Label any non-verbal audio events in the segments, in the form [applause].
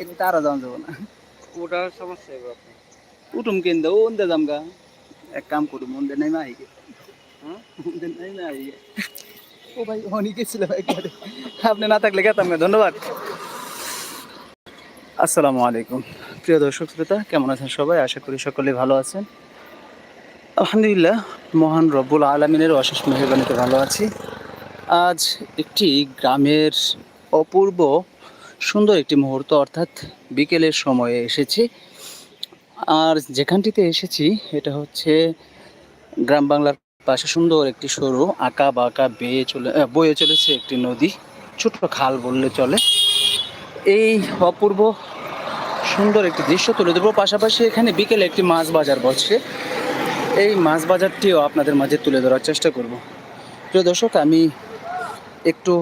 একটু তারা যাওয়া যাব না। ওটার সমস্যা উঠুম ও ওন্দে যামগা এক কাম করুম ওন্দে নাই মাই গে। হ্যাঁ? ওন্দে নাই মাই গে। ও ভাই অনেক ছিল ভাই আপনি না থাকলে গেতাম না ধন্যবাদ। আসসালামু আলাইকুম। প্রিয় দর্শক শ্রোতা কেমন আছেন সবাই? আশা করি সকলে ভালো আছেন। আলহামদুলিল্লাহ মহান রব্বুল আলমিনের অশেষ মেহরবানিতে ভালো আছি। আজ একটি গ্রামের অপূর্ব সুন্দর একটি মুহূর্ত, অর্থাৎ বিকেলের সময়ে এসেছি। আর যেখানটিতে এসেছি, এটা হচ্ছে গ্রাম বাংলার পাশে সুন্দর একটি সরু আঁকা বাঁকা বেয়ে চলে বয়ে চলেছে একটি নদী, ছোট্ট খাল বললে চলে। এই অপূর্ব সুন্দর একটি দৃশ্য তুলে দেবো পাশাপাশি এখানে বিকেলে একটি মাছ বাজার বসছে। এই মাছ বাজারটিও আপনাদের মাঝে তুলে ধরার চেষ্টা করব। প্রিয় দর্শক, আমি একটু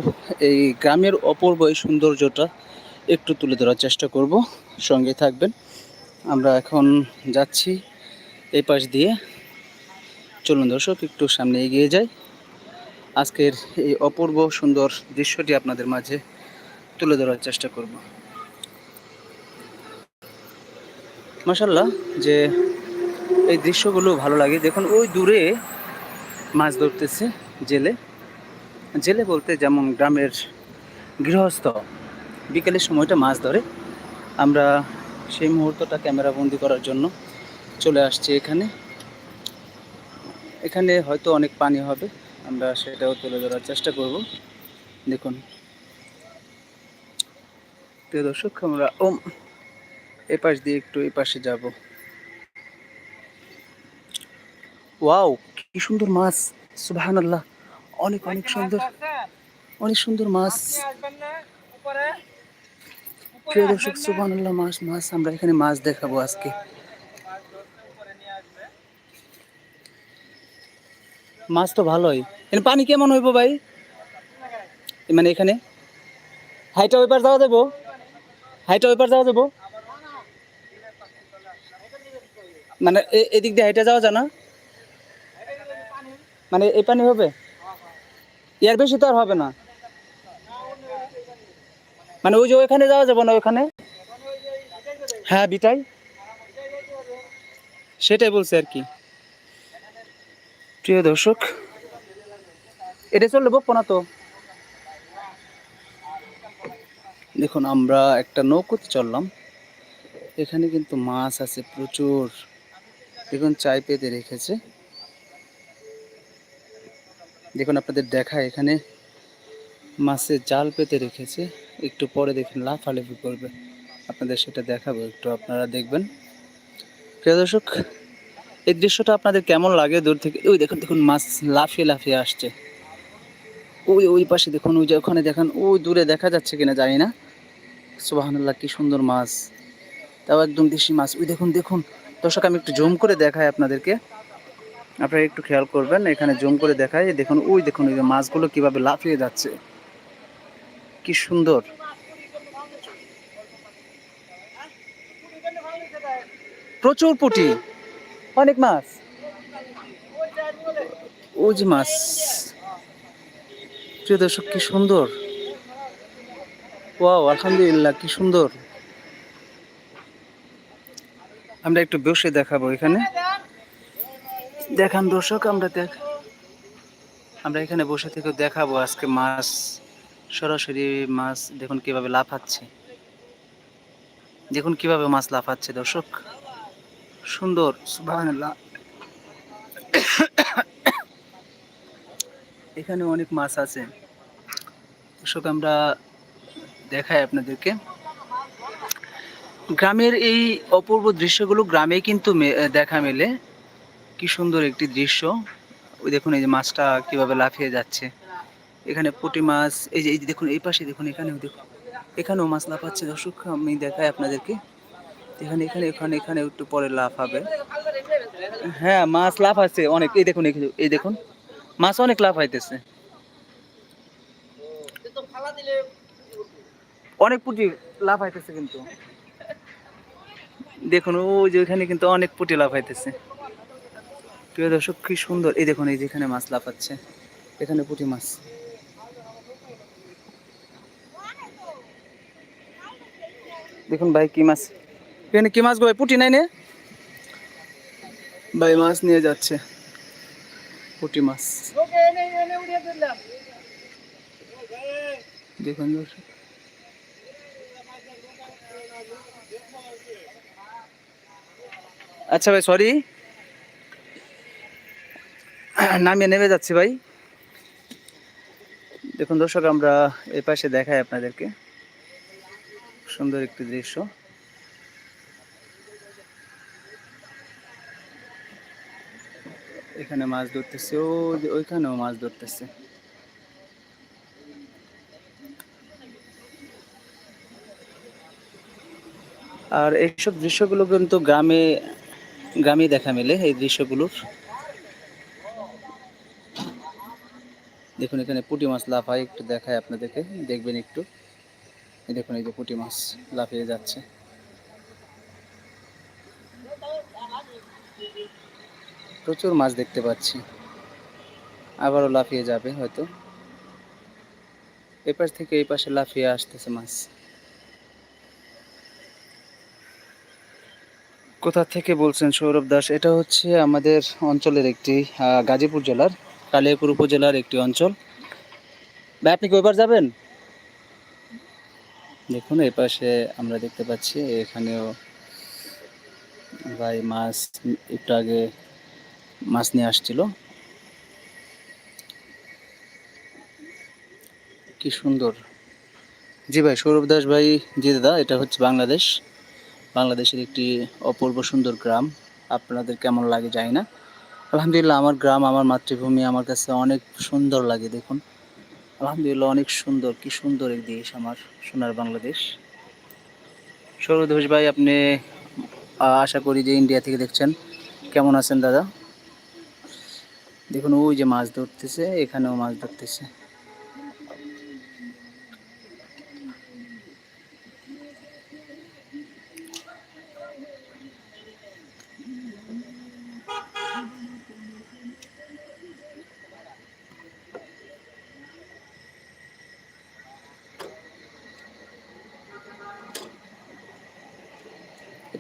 এই গ্রামের অপূর্ব এই সৌন্দর্যটা একটু তুলে ধরার চেষ্টা করব। সঙ্গে থাকবেন। আমরা এখন যাচ্ছি এই পাশ দিয়ে। চলুন দর্শক, একটু সামনে এগিয়ে যাই। আজকের এই অপূর্ব সুন্দর দৃশ্যটি আপনাদের মাঝে তুলে ধরার চেষ্টা করব। মাসাল্লাহ যে এই দৃশ্যগুলো ভালো লাগে। দেখুন, ওই দূরে মাছ ধরতেছে জেলে। জেলে বলতে যেমন গ্রামের গৃহস্থ বিকেলের সময়টা মাছ ধরে। আমরা সেই মুহূর্তটা ক্যামেরা বন্দি করার জন্য চলে আসছি এখানে। এখানে হয়তো অনেক পানি হবে, আমরা সেটাও তুলে ধরার চেষ্টা করব। দেখুন। প্রিয় দর্শক, আমরা ওম এ পাশ দিয়ে একটু এই পাশে যাব। ওয়াও, কি সুন্দর মাছ সুবাহান অনেক অনেক সুন্দর অনেক সুন্দর মাছ। প্রিয় দর্শক সুবাহান আল্লাহ মাছ মাছ আমরা এখানে মাছ দেখাবো আজকে। মাছ তো ভালোই। পানি কেমন হইব ভাই? মানে এখানে? হাইটা ওই পার যাওয়া যাব? হাইটা ওই পার যাওয়া যাব? মানে এদিক দিয়ে হাইটা যাওয়া যায় না? মানে এই পানি হবে? ইয়ার বেশি তো আর হবে না। মানে ওই যে ওইখানে যাওয়া যাবে না ওইখানে? হ্যাঁ বিটাই। সেটাই বলছে আর কি। প্রিয় দর্শক, এটা চললে বকবো না তো। দেখুন, আমরা একটা নৌকোতে চললাম। এখানে কিন্তু মাছ আছে প্রচুর। দেখুন, চাই পেতে রেখেছে। দেখুন, আপনাদের দেখা এখানে মাছের জাল পেতে রেখেছে। একটু পরে দেখুন লাফালাফি করবে? আপনাদের সেটা দেখাবো, একটু আপনারা দেখবেন। প্রিয় দর্শক, এই দৃশ্যটা আপনাদের কেমন লাগে দূর থেকে? ওই দেখুন দেখুন, মাছ লাফিয়ে লাফিয়ে আসছে। ওই ওই পাশে দেখুন, ওই যে ওখানে দেখেন ওই দূরে দেখা যাচ্ছে কিনা জানি না। সুবাহান্লাহ কি সুন্দর মাছ। তাও একদম দেশি মাছ। ওই দেখুন দেখুন, দর্শক, আমি একটু জুম করে দেখাই আপনাদেরকে। আপনারা একটু খেয়াল করবেন, এখানে জুম করে দেখাই। দেখুন, ওই দেখুন, ওই মাছগুলো কীভাবে লাফিয়ে যাচ্ছে। কি সুন্দর। প্রচুর পুঁটি, অনেক মাছ। ওই যে মাছ। প্রিয় দর্শক, কি সুন্দর। ওয়াও, আলহামদুলিল্লাহ, কি সুন্দর। আমরা একটু বসে দেখাবো এখানে। দেখান দর্শক, আমরা দেখ আমরা এখানে বসে থেকে দেখাবো আজকে মাছ। সরাসরি মাছ দেখুন কীভাবে লাফাচ্ছে। দেখুন কীভাবে মাছ লাফাচ্ছে, দর্শক। সুন্দর এখানে অনেক মাছ আছে। দর্শক, আমরা দেখাই আপনাদেরকে। গ্রামের এই অপূর্ব দৃশ্যগুলো গ্রামে কিন্তু দেখা মেলে। কি সুন্দর একটি দৃশ্য। ওই দেখুন এই যে মাছটা কীভাবে লাফিয়ে যাচ্ছে। এখানে পুঁটি মাছ, এই যে, এই দেখুন, এই পাশে দেখুন, এখানেও দেখুন। এখানেও মাছ লাফাচ্ছে দর্শক, আমি দেখাই আপনাদেরকে। এখানে এখানে এখানে এখানে একটু পরে লাফ হবে। হ্যাঁ মাছ লাফ আছে অনেক। এই দেখুন, এই- দেখুন। মাছ অনেক লাফ হইতেছে অনেক পুঁটি হইতেছে কিন্তু। দেখুন, ওই যে ওইখানে কিন্তু অনেক পুঁটি লাভ হইতেছে প্রিয় দর্শক, কি সুন্দর। এই দেখুন, এই যেখানে মাছ লাফাচ্ছে। এখানে পুঁটি মাছ। দেখুন ভাই কি মাছ? এখানে কি মাছ গো ভাই? পুটি নাই নে? ভাই মাছ নিয়ে যাচ্ছে। পুটি মাছ। দেখুন দর্শক। আচ্ছা ভাই সরি নামিয়ে নেমে যাচ্ছি ভাই। দেখুন দর্শক আমরা এই পাশে দেখাই আপনাদেরকে। সুন্দর একটি দৃশ্য। এখানে মাছ ধরতেছে, ও ওইখানেও মাছ ধরতেছে। আর এইসব দৃশ্যগুলো কিন্তু গ্রামে গ্রামে দেখা মেলে, এই দৃশ্যগুলোর। দেখুন এখানে পুঁটি মাছ লাফায়, একটু দেখায় আপনাদেরকে, দেখবেন একটু। এই দেখুন, এই যে পুঁটি মাছ লাফিয়ে যাচ্ছে। প্রচুর মাছ দেখতে পাচ্ছি। আবারও লাফিয়ে যাবে হয়তো। এপাশ থেকে এই পাশে লাফিয়ে আসতেছে মাছ। কোথা থেকে বলছেন সৌরভ দাস? এটা হচ্ছে আমাদের অঞ্চলের একটি গাজীপুর জেলার কালিয়াপুর উপজেলার একটি অঞ্চল। ভাই, আপনি কি যাবেন? দেখুন, এই পাশে আমরা দেখতে পাচ্ছি এখানেও ভাই মাছ একটু আগে মাছ নিয়ে আসছিল। কি সুন্দর। জি ভাই, সৌরভ দাস ভাই, জি দাদা, এটা হচ্ছে বাংলাদেশ। বাংলাদেশের একটি অপূর্ব সুন্দর গ্রাম। আপনাদের কেমন লাগে জানি না। আলহামদুলিল্লাহ, আমার গ্রাম, আমার মাতৃভূমি আমার কাছে অনেক সুন্দর লাগে, দেখুন। আলহামদুলিল্লাহ, অনেক সুন্দর। কি সুন্দর এক দেশ আমার, সোনার বাংলাদেশ। সৌরভ ঘোষ ভাই, আপনি আশা করি যে ইন্ডিয়া থেকে দেখছেন। কেমন আছেন দাদা? দেখুন, ওই যে মাছ ধরতেছে, এখানেও মাছ ধরতেছে।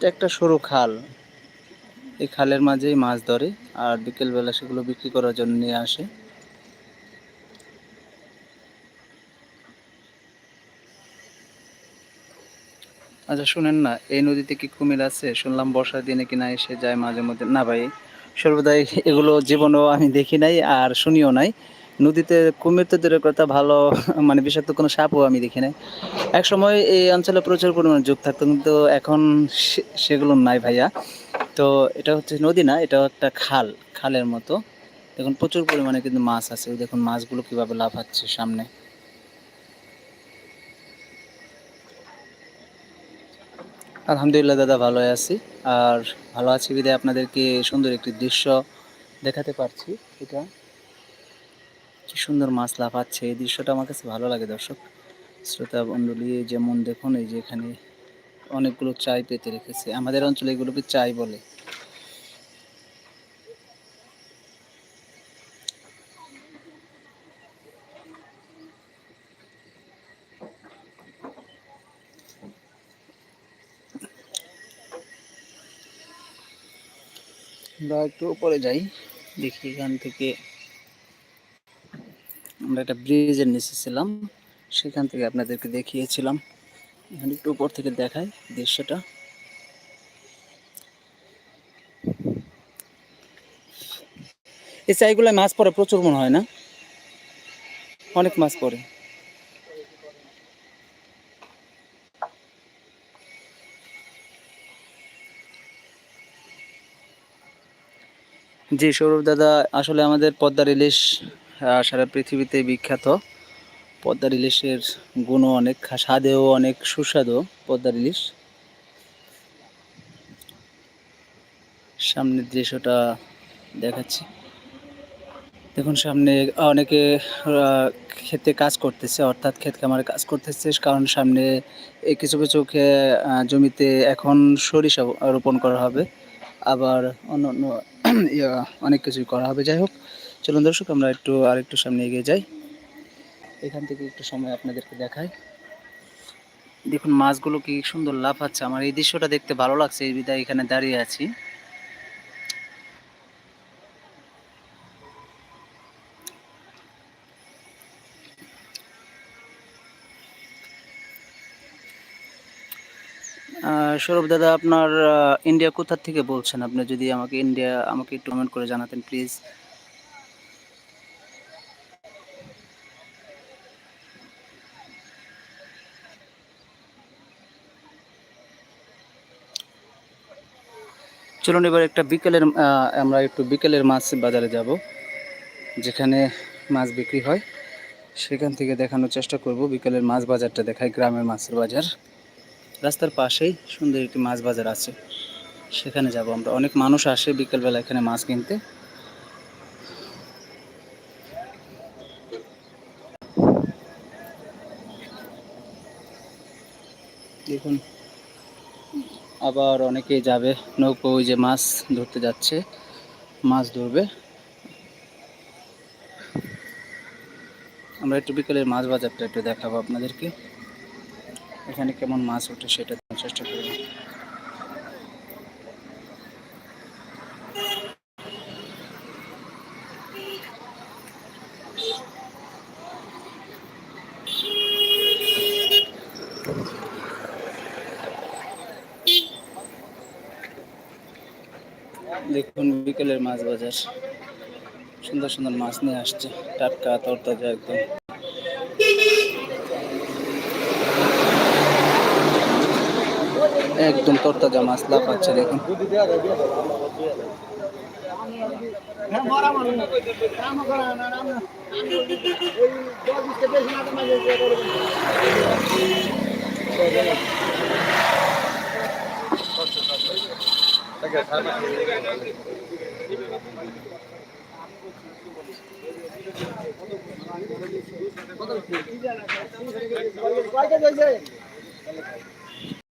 এটা একটা সরু খাল। এই খালের মাঝেই মাছ ধরে আর বিকেলবেলা সেগুলো বিক্রি করার জন্য নিয়ে আসে। আচ্ছা শুনেন না, এই নদীতে কি কুমির আছে? শুনলাম বর্ষার দিনে কিনা এসে যায় মাঝে মধ্যে। না ভাই, সর্বদাই এগুলো জীবনেও আমি দেখি নাই আর শুনিও নাই। নদীতে কুমির তো দূরের কথা, ভালো [laughs] মানে বিষাক্ত কোনো সাপও আমি দেখি নাই। এক সময় এই অঞ্চলে প্রচুর পরিমাণে যোগ থাকতো, কিন্তু এখন সেগুলো নাই ভাইয়া। তো এটা হচ্ছে নদী না এটা একটা খাল, খালের মতো। দেখুন, প্রচুর পরিমাণে কিন্তু মাছ আছে দেখুন মাছগুলো কীভাবে লাফাচ্ছে সামনে। আলহামদুলিল্লাহ দাদা ভালো আছি। আর ভালো আছি বিদায়। আপনাদেরকে সুন্দর একটি দৃশ্য দেখাতে পারছি। এটা কি সুন্দর মাছ লাফাচ্ছে। এই দৃশ্যটা আমার কাছে ভালো লাগে দর্শক। শ্রোতা মণ্ডলী যেমন দেখুন, এই যে এখানে অনেকগুলো চাই পেতে রেখেছে। আমাদের অঞ্চলে এগুলোকে চাই বলে। একটু উপরে যাই, দেখি এখান থেকে আমরা একটা ব্রিজের নিচে ছিলাম সেখান থেকে আপনাদেরকে দেখিয়েছিলাম। এখানে একটু উপর থেকে দেখাই দৃশ্যটা। এই চাইগুলো মাছ পরে প্রচুর মনে হয় না? অনেক মাছ পড়ে জি, সৌরভ দাদা, আসলে আমাদের পদ্মার ইলিশ সারা পৃথিবীতে বিখ্যাত। পদ্মার ইলিশের গুণও অনেক, স্বাদেও অনেক, সুস্বাদু পদ্মার ইলিশ সামনের দৃশ্যটা দেখাচ্ছি। দেখুন, সামনে অনেকে ক্ষেতে কাজ করতেছে, অর্থাৎ ক্ষেত খামারে কাজ করতেছে, কারণ সামনে এই কিছু কিছু জমিতে এখন সরিষা রোপণ করা হবে। আবার অন্য অন্য অনেক কিছুই করা হবে। যাই হোক চলুন দর্শক, আমরা একটু আর একটু সামনে এগিয়ে যাই। এখান থেকে একটু সময় আপনাদেরকে দেখাই। দেখুন, মাছগুলো কি সুন্দর লাফাচ্ছে। আমার এই দৃশ্যটা দেখতে ভালো লাগছে, এই বিদায় এখানে দাঁড়িয়ে আছি। সৌরভ দাদা, আপনার ইন্ডিয়া কোথা থেকে বলছেন? আপনি যদি আমাকে ইন্ডিয়া আমাকে একটু কমেন্ট করে জানাতেন প্লিজ চলুন এবার একটা বিকেলের আমরা একটু বিকেলের মাছ বাজারে যাব, যেখানে মাছ বিক্রি হয়। সেখান থেকে দেখানোর চেষ্টা করব, বিকেলের মাছ বাজারটা দেখায় গ্রামের মাছের বাজার। রাস্তার পাশেই সুন্দর একটি মাছ বাজার আছে। সেখানে যাব আমরা। অনেক মানুষ আসে বিকেলবেলা এখানে মাছ কিনতে দেখুন আবার অনেকে যাবে নৌকো, ওই যে মাছ ধরতে যাচ্ছে, মাছ ধরবে। আমরা একটু বিকেলের মাছ বাজারটা একটু দেখাবো আপনাদেরকে। এখানে কেমন মাছ ওঠে সেটা চেষ্টা করব। দেখুন বিকেলের মাছ বাজার। সুন্দর সুন্দর মাছ নিয়ে আসছে। টাটকা, তরতাজা একদম। একদম তরতাজা মাছ লাভ লাফাচ্ছে দেখুন।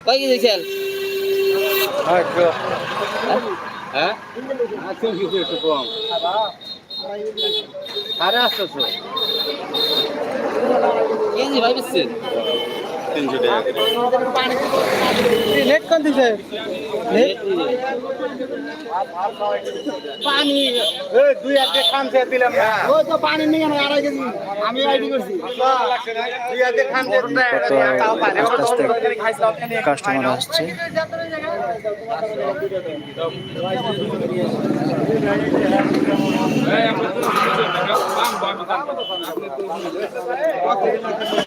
কয় কেজি খেল হ্যাঁ? একটু কম সাড়ে আটশোশো। কেজি ভাই তিনশো টাকা নেট কোন দিছে? পানি। এই দুই হাতে খান খেয়ে দিলাম না। ওই তো পানি নিয়ে গেল আড়াই কেজি আমি আইডি করছি। দুই হাতে আস্তে কাস্টমার আসছে। এইটা তোমার না ভাই আরে ভাই সারাদিন কষ্ট করে মারছি আপনার কাছে বিশটা চাই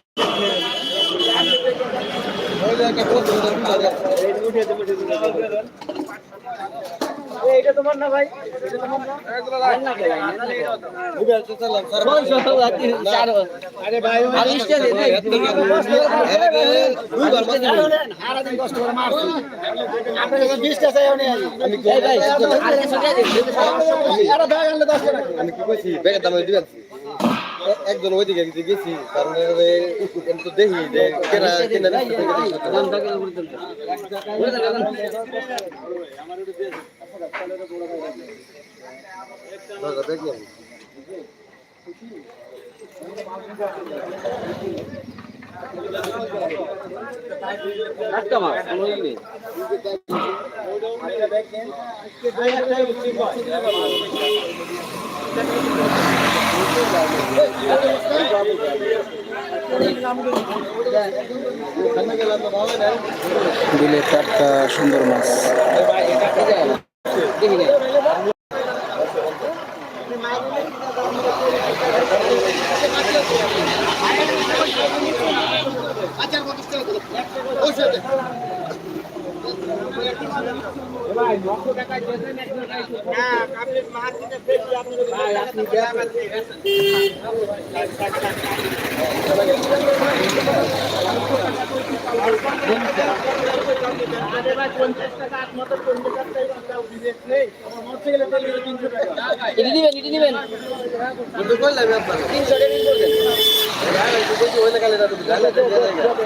আমি কি কইছি? ব্যাগের দাম দিবেন? একজন ওইদিকে গেছি গেছি। কারণ তো দেখি যে কেনা কেনা দেখলাম বিলের টাটকা সুন্দর মাছ। কিন্তু কইলাম আপনার তিনশো টাকা দিন করবেন ওই টাকা ষাট হাতে নিয়ে মূল্য হবে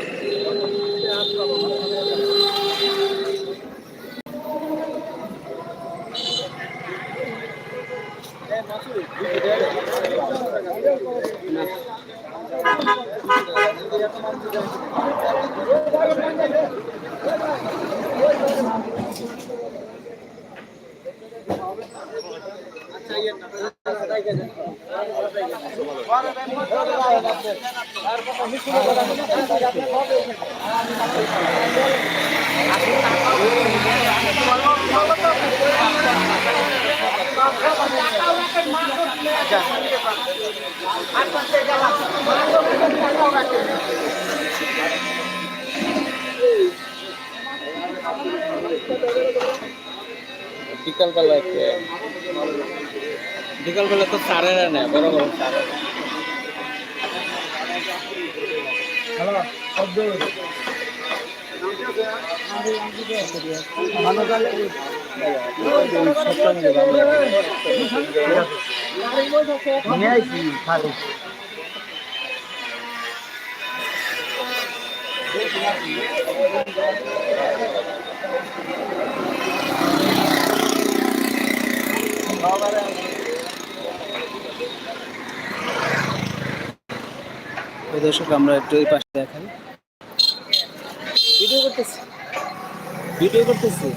আর বিকালবেলা বিকালবেলা তো সারেরা নেয় বড় বড় সারেরা ওই দর্শক আমরা একটু এই পাশে দেখাই। ভিডিও করতেছি। ভিডিও করতেছি।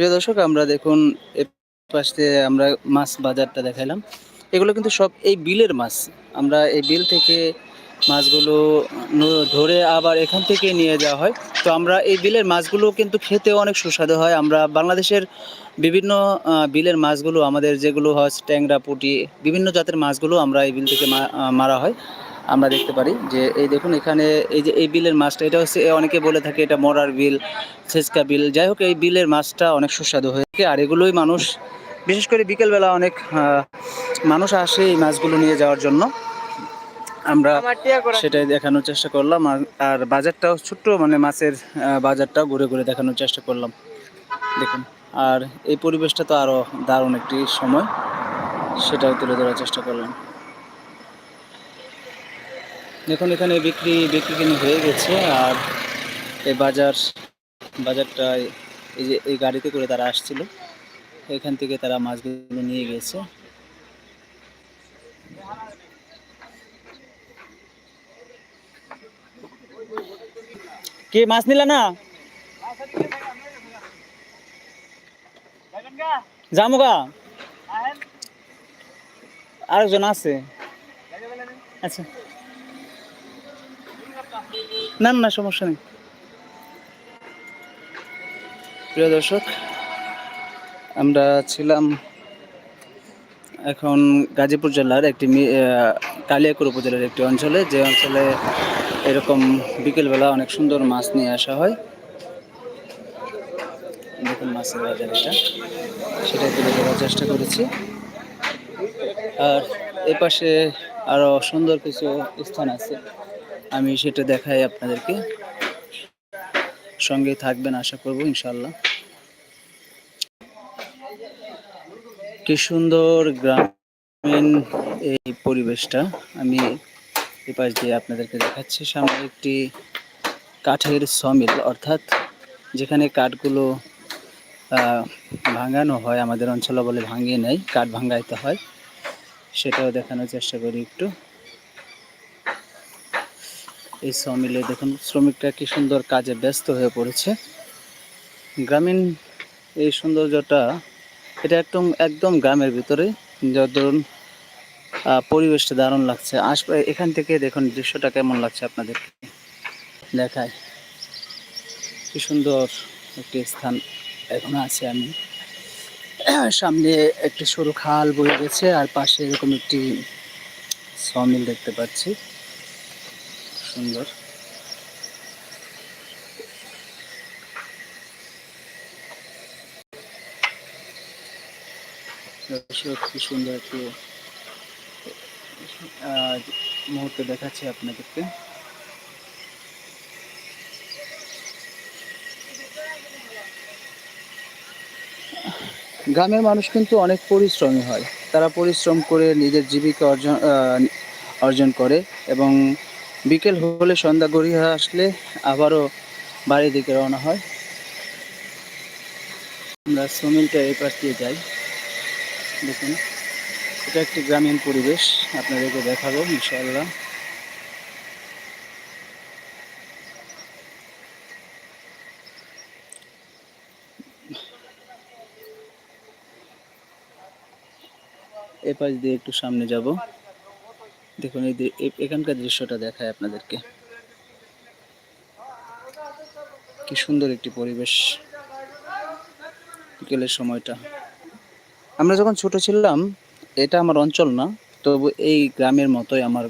প্রিয় দর্শক, আমরা দেখুন পাশে আমরা মাছ বাজারটা দেখাইলাম এগুলো কিন্তু সব এই বিলের মাছ। আমরা এই বিল থেকে মাছগুলো ধরে আবার এখান থেকে নিয়ে যাওয়া হয়। তো আমরা এই বিলের মাছগুলো কিন্তু খেতে অনেক সুস্বাদু হয়। আমরা বাংলাদেশের বিভিন্ন বিলের মাছগুলো, আমাদের যেগুলো হয় ট্যাংরা পুঁটি, বিভিন্ন জাতের মাছগুলো আমরা এই বিল থেকে মারা হয়। আমরা দেখতে পারি যে এই দেখুন এখানে এই যে এই বিলের মাছটা এটা হচ্ছে অনেকে বলে থাকে এটা মরার বিল ছেচকা বিল। যাই হোক এই বিলের মাছটা অনেক সুস্বাদু হয়ে থাকে আর এগুলোই মানুষ বিশেষ করে বিকেলবেলা অনেক মানুষ আসে এই মাছগুলো নিয়ে যাওয়ার জন্য। আমরা সেটাই দেখানোর চেষ্টা করলাম। আর আর বাজারটাও ছোট্ট মানে মাছের বাজারটাও ঘুরে ঘুরে দেখানোর চেষ্টা করলাম। দেখুন আর এই পরিবেশটা তো আরও দারুণ একটি সময়। সেটাও তুলে ধরার চেষ্টা করলাম। দেখুন, এখানে বিক্রি বিক্রি কিনে হয়ে গেছে। আর এই বাজার, বাজারটা, এই যে, এই গাড়িতে করে তারা আসছিল। এখান থেকে তারা মাছগুলো নিয়ে গেছে। কে, মাছ নিলা না? জামুগা আরেকজন আছে। আচ্ছা। না না, সমস্যা নেই। প্রিয় দর্শক, আমরা ছিলাম এখন গাজীপুর জেলার একটি কালিয়াকুর উপজেলার একটি অঞ্চলে। যে অঞ্চলে এরকম বিকেলবেলা অনেক সুন্দর মাছ নিয়ে আসা হয়। দেখুন মাছের বাজার এটা সেটা তুলে ধরার চেষ্টা করেছি। আর এ পাশে আরও সুন্দর কিছু স্থান আছে। আমি সেটা দেখাই আপনাদেরকে। সঙ্গে থাকবেন আশা করব ইনশাল্লাহ কি সুন্দর গ্রামীণ এই পরিবেশটা। আমি এ পাশ দিয়ে আপনাদেরকে দেখাচ্ছি, সামনে একটি কাঠের সমিল, অর্থাৎ যেখানে কাঠগুলো ভাঙানো হয়, আমাদের অঞ্চলে বলে ভাঙিয়ে নেয়, কাঠ ভাঙাইতে হয়। সেটাও দেখানোর চেষ্টা করি একটু। এই সমিলে দেখুন শ্রমিকরা কি সুন্দর কাজে ব্যস্ত হয়ে পড়েছে। গ্রামীণ এই সৌন্দর্যটা, এটা একদম একদম গ্রামের ভিতরে, যা ধরুন পরিবেশটা দারুণ লাগছে। আশপাশে এখান থেকে দেখুন, দৃশ্যটা কেমন লাগছে আপনাদেরকে দেখায়। কি সুন্দর একটি স্থান এখন আছে আমি। সামনে একটি সরু খাল বয়ে গেছে, আর পাশে এরকম একটি সমিল দেখতে পাচ্ছি। সুন্দর। সুন্দর একটু মুহূর্তে দেখাচ্ছি আপনাদেরকে। গ্রামের মানুষ কিন্তু অনেক পরিশ্রমী হয়। তারা পরিশ্রম করে নিজের জীবিকা অর্জন অর্জন করে এবং বিকেল হলে সন্ধ্যা গড়িয়া আসলে আবারও বাড়ির দিকে রওনা হয়। আমরা সুমিলটা এই পাশ দিয়ে যাই। দেখুন, এটা একটি গ্রামীণ পরিবেশ। আপনাদেরকে দেখাবো, ইনশাআল্লাহ। এ পাশ দিয়ে একটু সামনে যাব। দেখুন, এই এখানকার দৃশ্যটা দেখায় আপনাদেরকে। কি সুন্দর একটি পরিবেশ বিকেলের সময়টা। আমরা যখন ছোট ছিলাম, এটা আমার অঞ্চল না, তবু এই গ্রামের মতোই আমার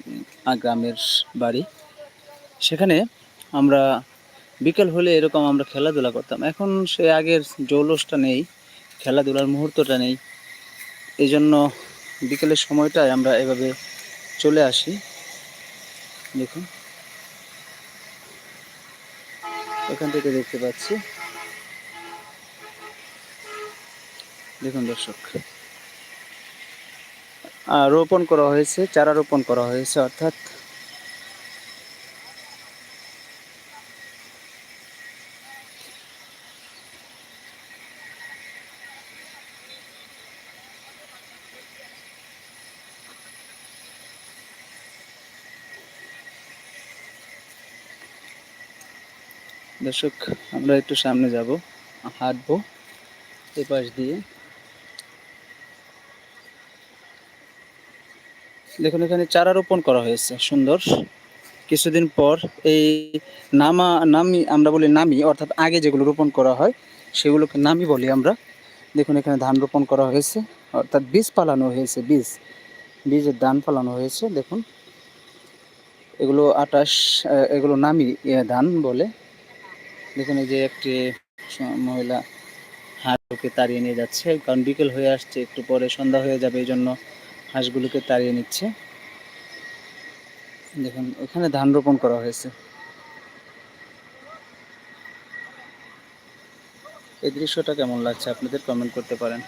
গ্রামের বাড়ি। সেখানে আমরা বিকেল হলে এরকম আমরা খেলাধুলা করতাম। এখন সে আগের জৌলসটা নেই, খেলাধুলার মুহূর্তটা নেই। এই জন্য বিকেলের সময়টায় আমরা এভাবে চলে আসি। দেখুন। এখান থেকে দেখতে পাচ্ছি। দেখুন দর্শক। রোপণ করা হয়েছে, চারা রোপণ করা হয়েছে, অর্থাৎ দর্শক, আমরা একটু সামনে যাব, হাঁটবো এ পাশ দিয়ে। দেখুন, এখানে চারা রোপণ করা হয়েছে, সুন্দর। কিছুদিন পর এই নামা, নামি আমরা বলি নামি, অর্থাৎ আগে যেগুলো রোপণ করা হয়, সেগুলোকে নামি বলি আমরা। দেখুন, এখানে ধান রোপণ করা হয়েছে, অর্থাৎ বীজ পালানো হয়েছে, বীজ। বীজের ধান পালানো হয়েছে, দেখুন। এগুলো আটাশ এগুলো নামি ধান বলে। দেখুন এই যে একটি মহিলা হাঁসগুলোকে তাড়িয়ে নিয়ে যাচ্ছে। কারণ বিকেল হয়ে আসছে, একটু পরে সন্ধ্যা হয়ে যাবে এই জন্য হাঁসগুলোকে তাড়িয়ে নিচ্ছে। দেখুন এখানে ধান রোপণ করা হয়েছে। এই দৃশ্যটা কেমন লাগছে? আপনাদের কমেন্ট করতে পারেন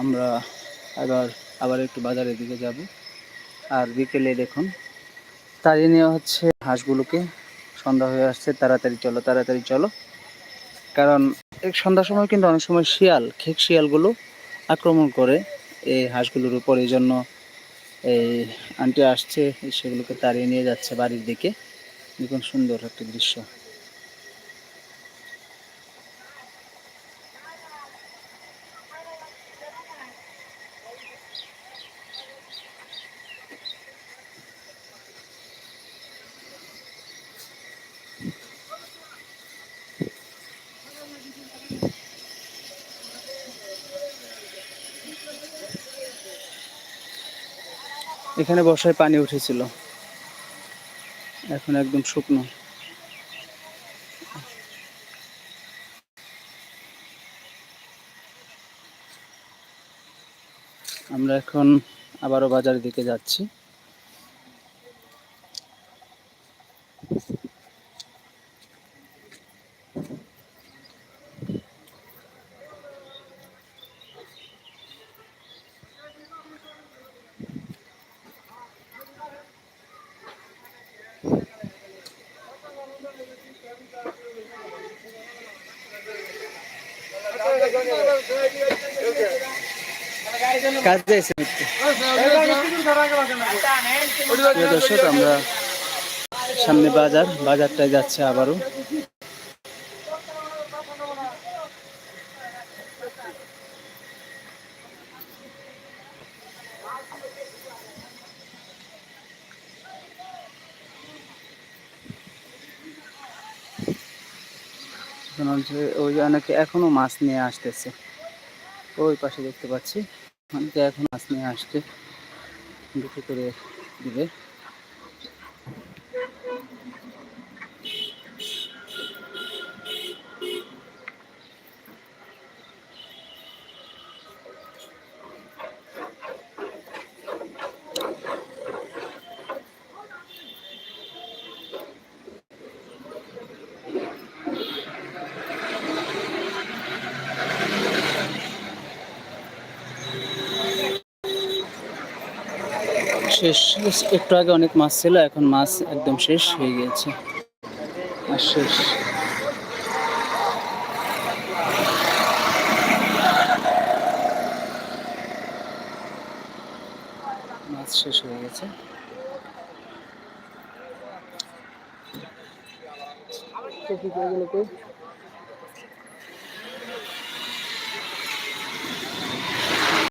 আমরা আবার আবার একটু বাজারের দিকে যাব। আর বিকেলে দেখুন তাড়িয়ে নেওয়া হচ্ছে হাঁসগুলোকে সন্ধ্যা হয়ে আসছে, তাড়াতাড়ি চলো তাড়াতাড়ি চলো। কারণ এক সন্ধ্যার সময় কিন্তু অনেক সময় শিয়াল, খেক শিয়ালগুলো আক্রমণ করে এই হাঁসগুলোর উপর। এই জন্য এই আন্টি আসছে সেগুলোকে তাড়িয়ে নিয়ে যাচ্ছে বাড়ির দিকে। দেখুন সুন্দর একটা দৃশ্য। এখানে বর্ষায় পানি উঠেছিল। এখন একদম শুকনো। আমরা এখন আবারও বাজারের দিকে যাচ্ছি। আমরা সামনে বাজার বাজারটায় যাচ্ছে আবারও। হচ্ছে ওই অনেকে এখনও মাছ নিয়ে আসতেছে। ওই পাশে দেখতে পাচ্ছি। অনেকে এখন মাছ নিয়ে আসছে। বিক্রি করে দিবে। শেষ। একটু আগে অনেক মাছ ছিল, এখন মাছ একদম শেষ হয়ে গিয়েছে। আর শেষ। মাছ শেষ হয়ে গেছে। গেলো কই?